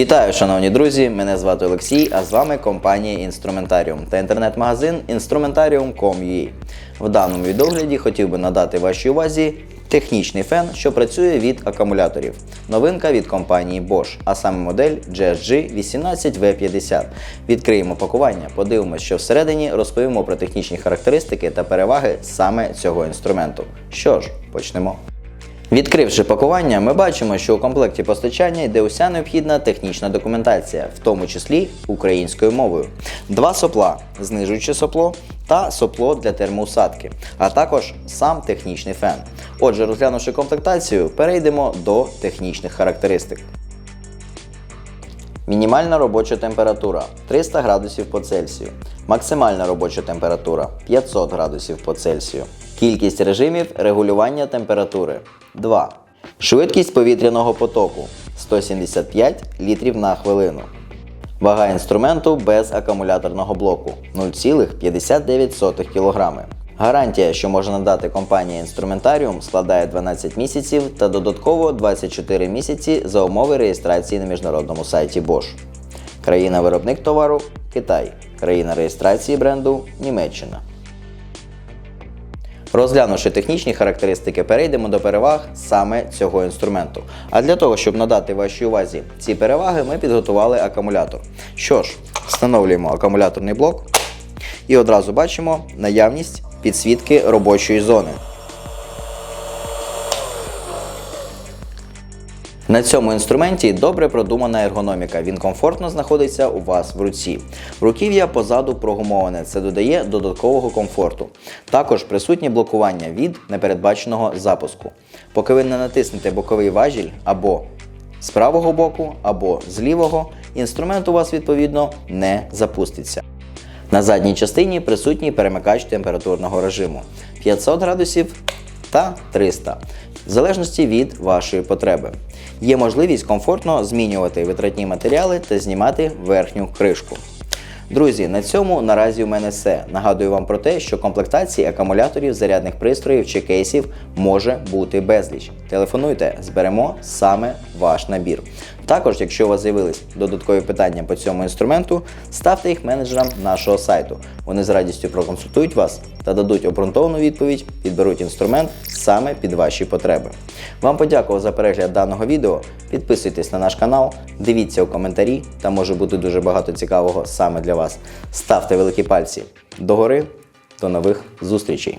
Вітаю, шановні друзі! Мене звати Олексій, а з вами компанія Інструментаріум та інтернет-магазин Instrumentarium.com.ua. В даному відогляді хотів би надати вашій увазі технічний фен, що працює від акумуляторів. Новинка від компанії Bosch, а саме модель GSG 18V50. Відкриємо пакування, подивимося, що всередині розповімо про технічні характеристики та переваги саме цього інструменту. Що ж, почнемо. Відкривши пакування, ми бачимо, що у комплекті постачання йде уся необхідна технічна документація, в тому числі українською мовою. Два сопла, знижуюче сопло та сопло для термоусадки, а також сам технічний фен. Отже, розглянувши комплектацію, перейдемо до технічних характеристик. Мінімальна робоча температура 300 градусів по Цельсію. Максимальна робоча температура 500 градусів по Цельсію. Кількість режимів регулювання температури 2. Швидкість повітряного потоку 175 літрів на хвилину. Вага інструменту без акумуляторного блоку 0,59 кг. Гарантія, що може надати компанія Інструментаріум, складає 12 місяців та додатково 24 місяці за умови реєстрації на міжнародному сайті Bosch. Країна-виробник товару Китай. Країна реєстрації бренду Німеччина. Розглянувши технічні характеристики, перейдемо до переваг саме цього інструменту. А для того, щоб надати вашій увазі ці переваги, ми підготували акумулятор. Що ж, встановлюємо акумуляторний блок і одразу бачимо наявність підсвітки робочої зони. На цьому інструменті добре продумана ергономіка. Він комфортно знаходиться у вас в руці. Руків'я позаду прогумоване, це додає додаткового комфорту. Також присутнє блокування від непередбаченого запуску. Поки ви не натиснете боковий важіль або з правого боку, або з лівого, інструмент у вас відповідно не запуститься. На задній частині присутній перемикач температурного режиму 500 градусів та 300, в залежності від вашої потреби. Є можливість комфортно змінювати витратні матеріали та знімати верхню кришку. Друзі, на цьому наразі у мене все. Нагадую вам про те, що комплектації акумуляторів, зарядних пристроїв чи кейсів може бути безліч. Телефонуйте, зберемо саме ваш набір. Також, якщо у вас з'явились додаткові питання по цьому інструменту, ставте їх менеджерам нашого сайту. Вони з радістю проконсультують вас та дадуть обґрунтовану відповідь, підберуть інструмент саме під ваші потреби. Вам подякував за перегляд даного відео. Підписуйтесь на наш канал, дивіться у коментарі, там може бути дуже багато цікавого саме для вас. Ставте великі пальці догори. До нових зустрічей!